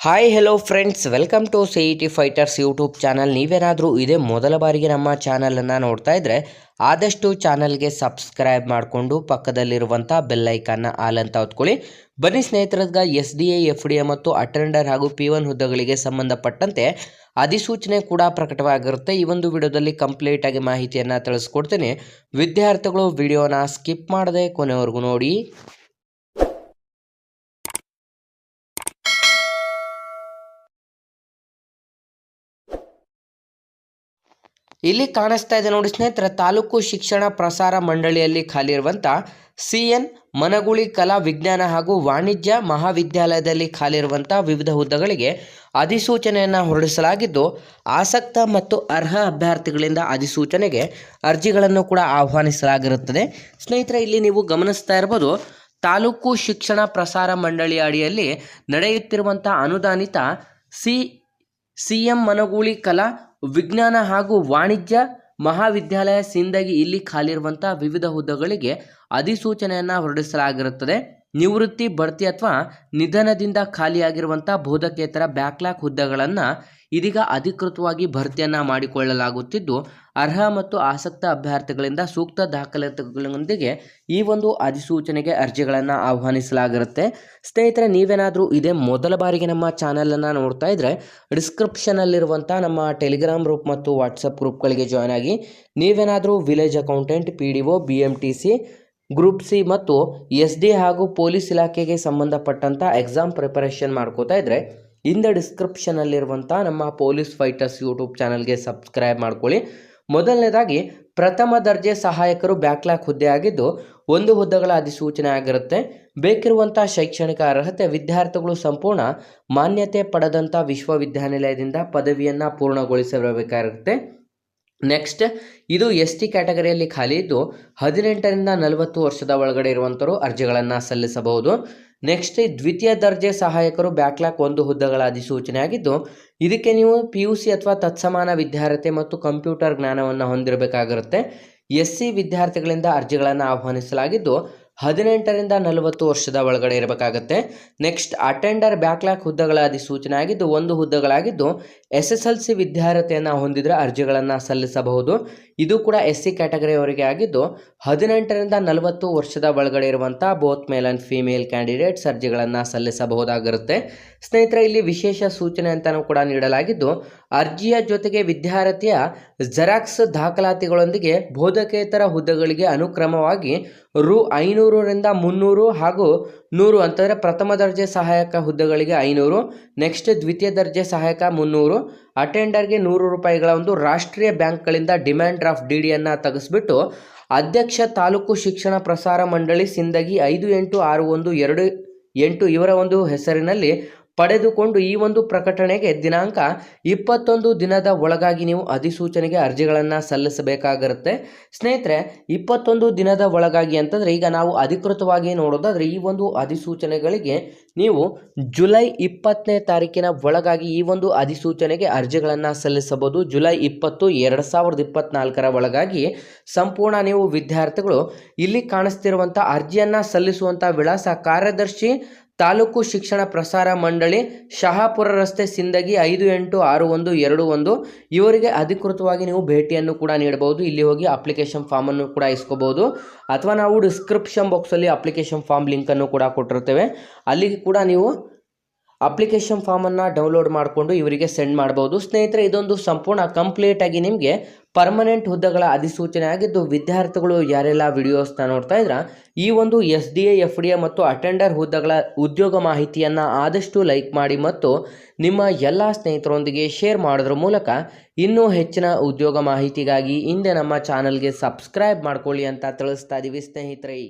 Hi hello friends welcome to C E T fighters YouTube channel ನೀವೇನಾದರೂ ಇದೇ ಮೊದಲ ಬಾರಿಗೆ ನಮ್ಮ ಚಾನಲನ್ನು ನೋಡ್ತಾ ಇದ್ದರೆ ಆದಷ್ಟು ಚಾನಲ್ಗೆ ಸಬ್ಸ್ಕ್ರೈಬ್ ಮಾಡಿಕೊಂಡು ಪಕ್ಕದಲ್ಲಿರುವಂಥ ಬೆಲ್ಲೈಕನ್ನ ಆಲ್ ಅಂತ ಹೊತ್ಕೊಳ್ಳಿ. ಬನ್ನಿ ಸ್ನೇಹಿತರದ್ಗ S D A F D A ಮತ್ತು ಅಟೆಂಡರ್ ಹಾಗೂ ಪಿ ಒನ್ ಹುದ್ದೆಗಳಿಗೆ ಸಂಬಂಧಪಟ್ಟಂತೆ ಅಧಿಸೂಚನೆ ಕೂಡ ಪ್ರಕಟವಾಗಿರುತ್ತೆ. ಈ ಒಂದು ವಿಡಿಯೋದಲ್ಲಿ ಕಂಪ್ಲೀಟಾಗಿ ಮಾಹಿತಿಯನ್ನು ತಿಳಿಸ್ಕೊಡ್ತೀನಿ. ವಿದ್ಯಾರ್ಥಿಗಳು ವಿಡಿಯೋನ ಸ್ಕಿಪ್ ಮಾಡದೆ ಕೊನೆವರೆಗೂ ನೋಡಿ. ಇಲ್ಲಿ ಕಾಣಿಸ್ತಾ ಇದೆ ನೋಡಿ ಸ್ನೇಹಿತರೆ, ತಾಲೂಕು ಶಿಕ್ಷಣ ಪ್ರಸಾರ ಮಂಡಳಿಯಲ್ಲಿ ಖಾಲಿ ಇರುವಂತ ಸಿ ಎನ್ ಮನಗುಳಿ ಕಲಾ ವಿಜ್ಞಾನ ಹಾಗೂ ವಾಣಿಜ್ಯ ಮಹಾವಿದ್ಯಾಲಯದಲ್ಲಿ ಖಾಲಿ ಇರುವಂತಹ ವಿವಿಧ ಹುದ್ದೆಗಳಿಗೆ ಅಧಿಸೂಚನೆಯನ್ನು ಹೊರಡಿಸಲಾಗಿದ್ದು, ಆಸಕ್ತ ಮತ್ತು ಅರ್ಹ ಅಭ್ಯರ್ಥಿಗಳಿಂದ ಅಧಿಸೂಚನೆಗೆ ಅರ್ಜಿಗಳನ್ನು ಕೂಡ ಆಹ್ವಾನಿಸಲಾಗಿರುತ್ತದೆ. ಸ್ನೇಹಿತರೆ, ಇಲ್ಲಿ ನೀವು ಗಮನಿಸ್ತಾ ಇರ್ಬೋದು, ತಾಲೂಕು ಶಿಕ್ಷಣ ಪ್ರಸಾರ ಮಂಡಳಿಯ ಅಡಿಯಲ್ಲಿ ನಡೆಯುತ್ತಿರುವಂಥ ಅನುದಾನಿತ ಸಿ ಸಿ ಎಂ ಮನಗೂಳಿ ಕಲಾ ವಿಜ್ಞಾನ ಹಾಗೂ ವಾಣಿಜ್ಯ ಮಹಾವಿದ್ಯಾಲಯ ಸಿಂದಗಿ ಇಲ್ಲಿ ಖಾಲಿರುವಂಥ ವಿವಿಧ ಹುದ್ದೆಗಳಿಗೆ ಅಧಿಸೂಚನೆಯನ್ನು ಹೊರಡಿಸಲಾಗಿರುತ್ತದೆ. ನಿವೃತ್ತಿ ಬಡ್ತಿ ಅಥವಾ ನಿಧನದಿಂದ ಖಾಲಿಯಾಗಿರುವಂಥ ಬೋಧಕೇತರ ಬ್ಯಾಕ್ಲಾಗ್ ಹುದ್ದೆಗಳನ್ನು ಇದೀಗ ಅಧಿಕೃತವಾಗಿ ಭರ್ತಿಯನ್ನು ಮಾಡಿಕೊಳ್ಳಲಾಗುತ್ತಿದ್ದು ಅರ್ಹ ಮತ್ತು ಆಸಕ್ತ ಅಭ್ಯರ್ಥಿಗಳಿಂದ ಸೂಕ್ತ ದಾಖಲಾತಿಗಳೊಂದಿಗೆ ಈ ಒಂದು ಅಧಿಸೂಚನೆಗೆ ಅರ್ಜಿಗಳನ್ನು ಆಹ್ವಾನಿಸಲಾಗಿರುತ್ತೆ. ಸ್ನೇಹಿತರೆ, ನೀವೇನಾದರೂ ಇದೇ ಮೊದಲ ಬಾರಿಗೆ ನಮ್ಮ ಚಾನಲನ್ನು ನೋಡ್ತಾ ಇದ್ದರೆ ಡಿಸ್ಕ್ರಿಪ್ಷನಲ್ಲಿರುವಂಥ ನಮ್ಮ ಟೆಲಿಗ್ರಾಮ್ ಗ್ರೂಪ್ ಮತ್ತು ವಾಟ್ಸಪ್ ಗ್ರೂಪ್ಗಳಿಗೆ ಜಾಯ್ನ್ ಆಗಿ ನೀವೇನಾದರೂ village accountant, P D O, B M T C, group C ಮತ್ತು ಎಸ್ ಡಿ ಹಾಗೂ ಪೊಲೀಸ್ ಇಲಾಖೆಗೆ ಸಂಬಂಧಪಟ್ಟಂಥ ಎಕ್ಸಾಮ್ ಪ್ರಿಪರೇಷನ್ ಮಾಡ್ಕೋತಾ ಇದ್ದರೆ ಇಂದ ಡಿಸ್ಕ್ರಿಪ್ಷನಲ್ಲಿರುವಂಥ ನಮ್ಮ ಪೊಲೀಸ್ ಫೈಟರ್ಸ್ ಯೂಟ್ಯೂಬ್ ಚಾನಲ್ಗೆ ಸಬ್ಸ್ಕ್ರೈಬ್ ಮಾಡ್ಕೊಳ್ಳಿ. ಮೊದಲನೇದಾಗಿ ಪ್ರಥಮ ದರ್ಜೆ ಸಹಾಯಕರು ಬ್ಯಾಕ್ಲಾಕ್ ಹುದ್ದೆ ಆಗಿದ್ದು, ಒಂದು ಹುದ್ದೆಗಳ ಅಧಿಸೂಚನೆ ಆಗಿರುತ್ತೆ. ಬೇಕಿರುವಂಥ ಶೈಕ್ಷಣಿಕ ಅರ್ಹತೆ ವಿದ್ಯಾರ್ಥಿಗಳು ಸಂಪೂರ್ಣ ಮಾನ್ಯತೆ ಪಡೆದಂಥ ವಿಶ್ವವಿದ್ಯಾನಿಲಯದಿಂದ ಪದವಿಯನ್ನು ಪೂರ್ಣಗೊಳಿಸಿರಬೇಕಾಗಿರುತ್ತೆ. ನೆಕ್ಸ್ಟ್, ಇದು ಎಸ್ ಟಿ ಕ್ಯಾಟಗರಿಯಲ್ಲಿ ಖಾಲಿ ಇದ್ದು, ಹದಿನೆಂಟರಿಂದ ನಲವತ್ತು ವರ್ಷದ ಒಳಗಡೆ ಇರುವಂಥವರು ಅರ್ಜಿಗಳನ್ನು ಸಲ್ಲಿಸಬಹುದು. ನೆಕ್ಸ್ಟ್ ದ್ವಿತೀಯ ದರ್ಜೆ ಸಹಾಯಕರು ಬ್ಯಾಕ್ಲಾಕ್ ಒಂದು ಹುದ್ದೆಗಳ ಅಧಿಸೂಚನೆ ಆಗಿದ್ದು ಇದಕ್ಕೆ ನೀವು ಪಿ ಯು ಸಿ ಅಥವಾ ತತ್ಸಮಾನ ವಿದ್ಯಾರ್ಥಿ ಮತ್ತು ಕಂಪ್ಯೂಟರ್ ಜ್ಞಾನವನ್ನು ಹೊಂದಿರಬೇಕಾಗಿರುತ್ತೆ. ಎಸ್ ಸಿ ವಿದ್ಯಾರ್ಥಿಗಳಿಂದ ಅರ್ಜಿಗಳನ್ನು ಆಹ್ವಾನಿಸಲಾಗಿದ್ದು, ಹದಿನೆಂಟರಿಂದ ನಲವತ್ತು ವರ್ಷದ ಒಳಗಡೆ ಇರಬೇಕಾಗತ್ತೆ. ನೆಕ್ಸ್ಟ್ ಅಟೆಂಡರ್ ಬ್ಯಾಕ್ಲಾಕ್ ಹುದ್ದೆಗಳ ಅಧಿಸೂಚನೆ ಆಗಿದ್ದು ಒಂದು ಹುದ್ದೆಗಳಾಗಿದ್ದು, ಎಸ್ ಎಸ್ ಎಲ್ ಸಿ ವಿದ್ಯಾರ್ಥಿಯನ್ನು ಹೊಂದಿದ್ರೆ ಅರ್ಜಿಗಳನ್ನು ಸಲ್ಲಿಸಬಹುದು. ಇದು ಕೂಡ ಎಸ್ ಸಿ ಕ್ಯಾಟಗರಿಯವರಿಗೆ ಆಗಿದ್ದು, ಹದಿನೆಂಟರಿಂದ ನಲವತ್ತು ವರ್ಷದ ಒಳಗಡೆ ಇರುವಂಥ both male and female candidates ಅರ್ಜಿಗಳನ್ನು ಸಲ್ಲಿಸಬಹುದಾಗಿರುತ್ತೆ. ಸ್ನೇಹಿತರೆ, ಇಲ್ಲಿ ವಿಶೇಷ ಸೂಚನೆ ಅಂತಲೂ ಕೂಡ ನೀಡಲಾಗಿದ್ದು, ಅರ್ಜಿಯ ಜೊತೆಗೆ ವಿದ್ಯಾರ್ಥಿಯ ಜೆರಾಕ್ಸ್ ದಾಖಲಾತಿಗಳೊಂದಿಗೆ ಬೋಧಕೇತರ ಹುದ್ದೆಗಳಿಗೆ ಅನುಕ್ರಮವಾಗಿ ರು ಐನೂರರಿಂದ ಮುನ್ನೂರು ಹಾಗೂ ನೂರು ಅಂತಂದರೆ ಪ್ರಥಮ ದರ್ಜೆ ಸಹಾಯಕ ಹುದ್ದೆಗಳಿಗೆ ಐನೂರು ನೆಕ್ಸ್ಟ್ ದ್ವಿತೀಯ ದರ್ಜೆ ಸಹಾಯಕ ಮುನ್ನೂರು ಅಟೆಂಡರ್ಗೆ ನೂರು ರೂಪಾಯಿಗಳ ಒಂದು ರಾಷ್ಟ್ರೀಯ ಬ್ಯಾಂಕ್ಗಳಿಂದ ಡಿಮ್ಯಾಂಡ್ ಡ್ರಾಫ್ಟ್ ಡಿ ಡಿಯನ್ನು ತೆಗೆಸ್ಬಿಟ್ಟು ಅಧ್ಯಕ್ಷ ತಾಲೂಕು ಶಿಕ್ಷಣ ಪ್ರಸಾರ ಮಂಡಳಿ ಸಿಂದಗಿ ಐದು ಎಂಟು ಆರು ಒಂದು ಎರಡು ಎಂಟು ಇವರ ಒಂದು ಹೆಸರಿನಲ್ಲಿ ಪಡೆದುಕೊಂಡು ಈ ಒಂದು ಪ್ರಕಟಣೆಗೆ ದಿನಾಂಕ ಇಪ್ಪತ್ತೊಂದು ದಿನದ ಒಳಗಾಗಿ ನೀವು ಅಧಿಸೂಚನೆಗೆ ಅರ್ಜಿಗಳನ್ನು ಸಲ್ಲಿಸಬೇಕಾಗಿರುತ್ತೆ. ಸ್ನೇಹಿತರೆ, ಇಪ್ಪತ್ತೊಂದು ದಿನದ ಒಳಗಾಗಿ ಅಂತಂದರೆ ಈಗ ನಾವು ಅಧಿಕೃತವಾಗಿ ನೋಡೋದಾದರೆ ಈ ಒಂದು ಅಧಿಸೂಚನೆಗಳಿಗೆ ನೀವು ಜುಲೈ ಇಪ್ಪತ್ತನೇ ತಾರೀಕಿನ ಒಳಗಾಗಿ ಈ ಒಂದು ಅಧಿಸೂಚನೆಗೆ ಅರ್ಜಿಗಳನ್ನು ಸಲ್ಲಿಸಬಹುದು. ಜುಲೈ ಇಪ್ಪತ್ತು, ಎರಡು ಸಾವಿರದ ಇಪ್ಪತ್ನಾಲ್ಕರ ಒಳಗಾಗಿ ಸಂಪೂರ್ಣ ನೀವು ವಿದ್ಯಾರ್ಥಿಗಳು ಇಲ್ಲಿ ಕಾಣಿಸ್ತಿರುವಂಥ ಅರ್ಜಿಯನ್ನು ಸಲ್ಲಿಸುವಂಥ ವಿಳಾಸ ಕಾರ್ಯದರ್ಶಿ ತಾಲೂಕು ಶಿಕ್ಷಣ ಪ್ರಸಾರ ಮಂಡಳಿ ಶಹಾಪುರ ರಸ್ತೆ ಸಿಂದಗಿ ಐದು ಎಂಟು ಆರು ಒಂದು ಎರಡು ಒಂದು. ಇವರಿಗೆ ಅಧಿಕೃತವಾಗಿ ನೀವು ಭೇಟಿಯನ್ನು ಕೂಡ ನೀಡಬಹುದು. ಇಲ್ಲಿ ಹೋಗಿ ಅಪ್ಲಿಕೇಶನ್ ಫಾರ್ಮನ್ನು ಕೂಡ ಇಸ್ಕೋಬಹುದು. ಅಥವಾ ನಾವು ಡಿಸ್ಕ್ರಿಪ್ಷನ್ ಬಾಕ್ಸಲ್ಲಿ ಅಪ್ಲಿಕೇಶನ್ ಫಾರ್ಮ್ ಲಿಂಕನ್ನು ಕೂಡ ಕೊಟ್ಟಿರ್ತೇವೆ ಅಲ್ಲಿಗೆ ಕೂಡ ನೀವು ಅಪ್ಲಿಕೇಶನ್ ಫಾರ್ಮನ್ನು ಡೌನ್ಲೋಡ್ ಮಾಡಿಕೊಂಡು ಇವರಿಗೆ ಸೆಂಡ್ ಮಾಡ್ಬೋದು. ಸ್ನೇಹಿತರೆ, ಇದೊಂದು ಸಂಪೂರ್ಣ ಕಂಪ್ಲೀಟಾಗಿ ನಿಮಗೆ ಪರ್ಮನೆಂಟ್ ಹುದ್ದೆಗಳ ಅಧಿಸೂಚನೆ ಆಗಿದ್ದು, ವಿದ್ಯಾರ್ಥಿಗಳು ಯಾರೆಲ್ಲ ವಿಡಿಯೋಸ್ನ ನೋಡ್ತಾ ಇದ್ರ, ಈ ಒಂದು S D A, F D A ಮತ್ತು ಅಟೆಂಡರ್ ಹುದ್ದೆಗಳ ಉದ್ಯೋಗ ಮಾಹಿತಿಯನ್ನು ಆದಷ್ಟು ಲೈಕ್ ಮಾಡಿ ಮತ್ತು ನಿಮ್ಮ ಎಲ್ಲ ಸ್ನೇಹಿತರೊಂದಿಗೆ ಶೇರ್ ಮಾಡೋದ್ರ ಮೂಲಕ ಇನ್ನೂ ಹೆಚ್ಚಿನ ಉದ್ಯೋಗ ಮಾಹಿತಿಗಾಗಿ ಹಿಂದೆ ನಮ್ಮ ಚಾನಲ್ಗೆ ಸಬ್ಸ್ಕ್ರೈಬ್ ಮಾಡ್ಕೊಳ್ಳಿ ಅಂತ ತಿಳಿಸ್ತಾ ಇದ್ದೀವಿ ಸ್ನೇಹಿತರೆ.